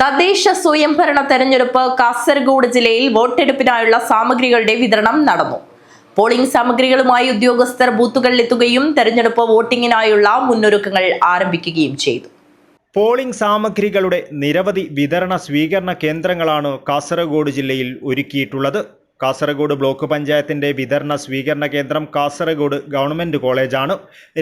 തദ്ദേശ സ്വയംഭരണ തെരഞ്ഞെടുപ്പ് കാസർഗോഡ് ജില്ലയിൽ വോട്ടെടുപ്പിനായുള്ള സാമഗ്രികളുടെ വിതരണം നടന്നു. പോളിംഗ് സാമഗ്രികളുമായി ഉദ്യോഗസ്ഥർ ബൂത്തുകളിലെത്തുകയും തെരഞ്ഞെടുപ്പ് വോട്ടിംഗിനായുള്ള മുന്നൊരുക്കങ്ങൾ ആരംഭിക്കുകയും ചെയ്തു. പോളിംഗ് സാമഗ്രികളുടെ നിരവധി വിതരണ സ്വീകരണ കേന്ദ്രങ്ങളാണ് കാസർഗോഡ് ജില്ലയിൽ ഒരുക്കിയിട്ടുള്ളത്. കാസർഗോഡ് ബ്ലോക്ക് പഞ്ചായത്തിന്റെ വിതരണ സ്വീകരണ കേന്ദ്രം കാസർഗോഡ് ഗവൺമെന്റ് കോളേജാണ്.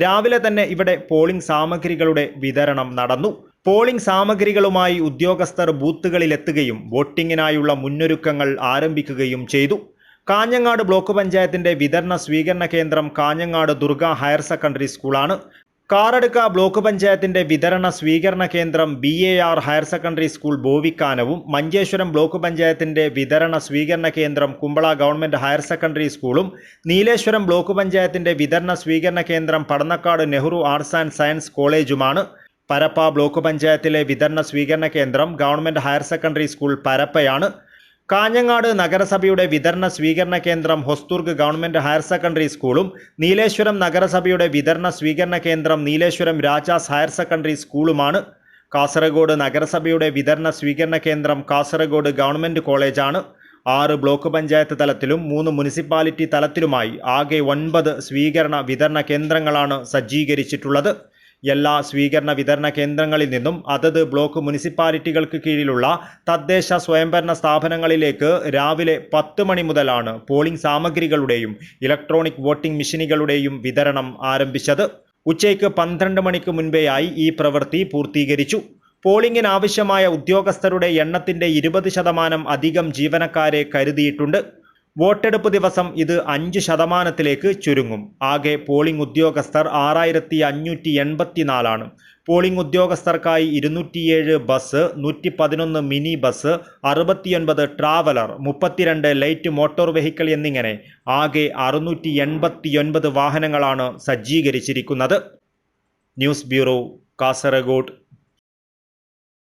രാവിലെ തന്നെ ഇവിടെ പോളിംഗ് സാമഗ്രികളുടെ വിതരണം നടന്നു. പോളിംഗ് സാമഗ്രികളുമായി ഉദ്യോഗസ്ഥർ ബൂത്തുകളിലെത്തുകയും വോട്ടിങ്ങിനായുള്ള മുന്നൊരുക്കങ്ങൾ ആരംഭിക്കുകയും ചെയ്തു. കാഞ്ഞങ്ങാട് ബ്ലോക്ക് പഞ്ചായത്തിന്റെ വിതരണ സ്വീകരണ കേന്ദ്രം കാഞ്ഞങ്ങാട് ദുർഗ ഹയർ സെക്കൻഡറി സ്കൂളാണ്. കാറടുക്ക ബ്ലോക്ക് പഞ്ചായത്തിന്റെ വിതരണ സ്വീകരണ കേന്ദ്രം B A R higher secondary school ബോവിക്കാനവും Manjeshwaram block പഞ്ചായത്തിന്റെ വിതരണ സ്വീകരണ കേന്ദ്രം കുമ്പള ഗവൺമെന്റ് ഹയർ സെക്കൻഡറി സ്കൂളും നീലേശ്വരം ബ്ലോക്ക് പഞ്ചായത്തിന്റെ വിതരണ സ്വീകരണ കേന്ദ്രം Padannakkad Nehru arts and science കോളേജുമാണ്. Parappa block പഞ്ചായത്തിലെ വിതരണ സ്വീകരണ കേന്ദ്രം ഗവൺമെന്റ് ഹയർ സെക്കൻഡറി സ്കൂൾ പരപ്പയാണ്. കാഞ്ഞങ്ങാട് നഗരസഭയുടെ വിതരണ സ്വീകരണ കേന്ദ്രം ഹൊസ്തുർഗ് ഗവൺമെന്റ് ഹയർ സെക്കൻഡറി സ്കൂളും നീലേശ്വരം നഗരസഭയുടെ വിതരണ സ്വീകരണ കേന്ദ്രം നീലേശ്വരം രാജാസ് ഹയർ സെക്കൻഡറി സ്കൂളുമാണ്. കാസർഗോഡ് നഗരസഭയുടെ വിതരണ സ്വീകരണ കേന്ദ്രം കാസർഗോഡ് ഗവൺമെന്റ് കോളേജാണ്. ആറ് ബ്ലോക്ക് പഞ്ചായത്ത് തലത്തിലും മൂന്ന് മുനിസിപ്പാലിറ്റി തലത്തിലുമായി ആകെ ഒൻപത് സ്വീകരണ വിതരണ കേന്ദ്രങ്ങളാണ് സജ്ജീകരിച്ചിട്ടുള്ളത്. എല്ലാ സ്വീകരണ വിതരണ കേന്ദ്രങ്ങളിൽ നിന്നും അതത് ബ്ലോക്ക് മുനിസിപ്പാലിറ്റികൾക്ക് കീഴിലുള്ള തദ്ദേശ സ്വയംഭരണ സ്ഥാപനങ്ങളിലേക്ക് രാവിലെ പത്ത് മണി മുതലാണ് പോളിംഗ് സാമഗ്രികളുടെയും ഇലക്ട്രോണിക് വോട്ടിംഗ് മെഷീനുകളുടെയും വിതരണം ആരംഭിച്ചത്. ഉച്ചയ്ക്ക് പന്ത്രണ്ട് മണിക്ക് മുൻപേയായി ഈ പ്രവൃത്തി പൂർത്തീകരിച്ചു. പോളിംഗിന് ആവശ്യമായ ഉദ്യോഗസ്ഥരുടെ എണ്ണത്തിന്റെ ഇരുപത് ശതമാനം അധികം ജീവനക്കാരെ കരുതിയിട്ടുണ്ട്. വോട്ടെടുപ്പ് ദിവസം ഇത് അഞ്ച് ശതമാനത്തിലേക്ക് ചുരുങ്ങും. ആകെ പോളിംഗ് ഉദ്യോഗസ്ഥർ ആറായിരത്തി അഞ്ഞൂറ്റി എൺപത്തിനാലാണ് പോളിംഗ് ഉദ്യോഗസ്ഥർക്കായി ഇരുന്നൂറ്റിയേഴ് ബസ് നൂറ്റി പതിനൊന്ന് മിനി ബസ് അറുപത്തിയൊൻപത് ട്രാവലർ മുപ്പത്തിരണ്ട് ലൈറ്റ് മോട്ടോർ വെഹിക്കിൾ എന്നിങ്ങനെ ആകെ അറുന്നൂറ്റി എൺപത്തിയൊൻപത് വാഹനങ്ങളാണ് സജ്ജീകരിച്ചിരിക്കുന്നത്. News bureau Kasaragod.